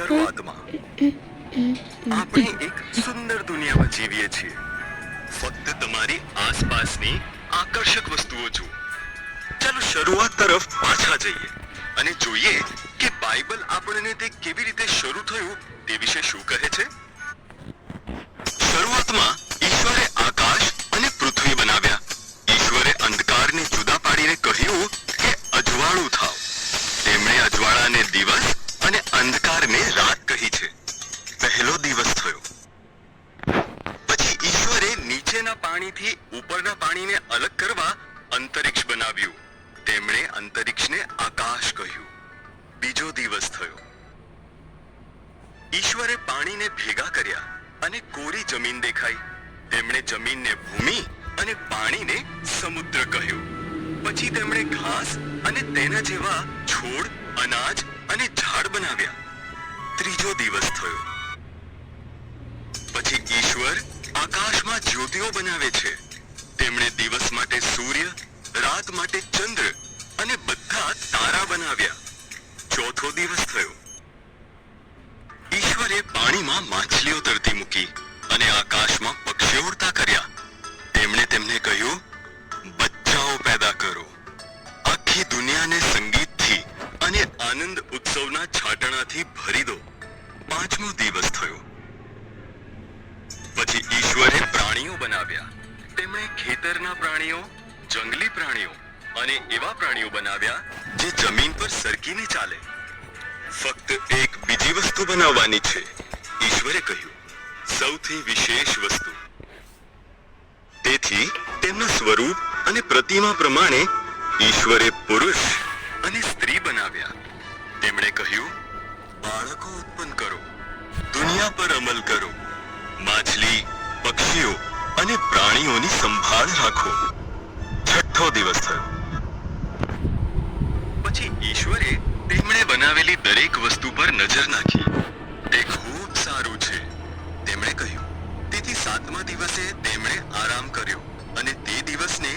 શરૂઆતમાં આપણે એક સુંદર દુનિયામાં જીવીએ છીએ. ફક્ત તમારી આસપાસની આકર્ષક વસ્તુઓ જુઓ. ચાલો શરૂઆત તરફ પાછા જઈએ અને જોઈએ કે બાઇબલ આપણને તે કેવી રીતે શરૂ થયું તે વિશે શું કહે છે. શરૂઆતમાં ઈશ્વરે આકાશ અને પૃથ્વી બનાવ્યા. ઈશ્વરે અંધકારને જુદા પાડીને કહ્યું કે અજવાળું થાવ. તેમણે અજવાળાને દિવસ અને અંધકારને પાણીથી ઉપરના પાણીને અલગ કરવા અંતરિક્ષ બનાવ્યું. તેમણે અંતરિક્ષને આકાશ કહ્યું. બીજો દિવસ થયો. ઈશ્વરે પાણીને ભેગા કર્યા અને કોરી જમીન દેખાઈ. તેમણે જમીનને ભૂમિ અને પાણીને સમુદ્ર કહ્યું. પછી તેમણે ઘાસ અને તેના જેવા છોડ, અનાજ અને ઝાડ બનાવ્યા. ત્રીજો દિવસ થયો. પછી ઈશ્વર આકાશમાં બનાવે છે. તેમણે દિવસ માટે સૂર્ય, રાત માટે ચંદ્ર અને બધા તારા બનાવ્યા. ચોથો દિવસ થયો. ઈશ્વરે પાણીમાં માછલીઓ તરતી મૂકી અને આકાશમાં પક્ષીઓ ઉડતા કર્યા. તેમણે તેમને કહ્યું, બચ્ચાઓ પેદા કરો. આખી દુનિયાને સંગીતથી અને આનંદ ઉત્સવના છાટણાથી ભરી દો. પાંચમો દિવસ થયો. બનાવ્યા. તેમણે ખેતરના પ્રાણીઓ, જંગલી પ્રાણીઓ અને એવા પ્રાણીઓ બનાવ્યા જે જમીન પર સરકીને ચાલે. ફક્ત એક બીજી વસ્તુ બનાવવાની છે. ઈશ્વરે કહ્યું, સૌથી વિશેષ વસ્તુ. તેથી તેમના સ્વરૂપ અને પ્રતિમા પ્રમાણે ઈશ્વરે પુરુષ અને સ્ત્રી બનાવ્યા. તેમણે કહ્યું, બાળકો ઉત્પન્ન કરો. દુનિયા પર અમલ કરો. માછલી, પક્ષીઓ અને પ્રાણીઓની સંભાળ રાખો. છઠ્ઠો દિવસ થયો. પછી ઈશ્વરે તેમણે બનાવેલી દરેક વસ્તુ પર નજર નાખી. તે ખૂબ સારું છે, તેમણે કહ્યું. તેથી સાતમા દિવસે તેમણે આરામ કર્યો અને તે દિવસને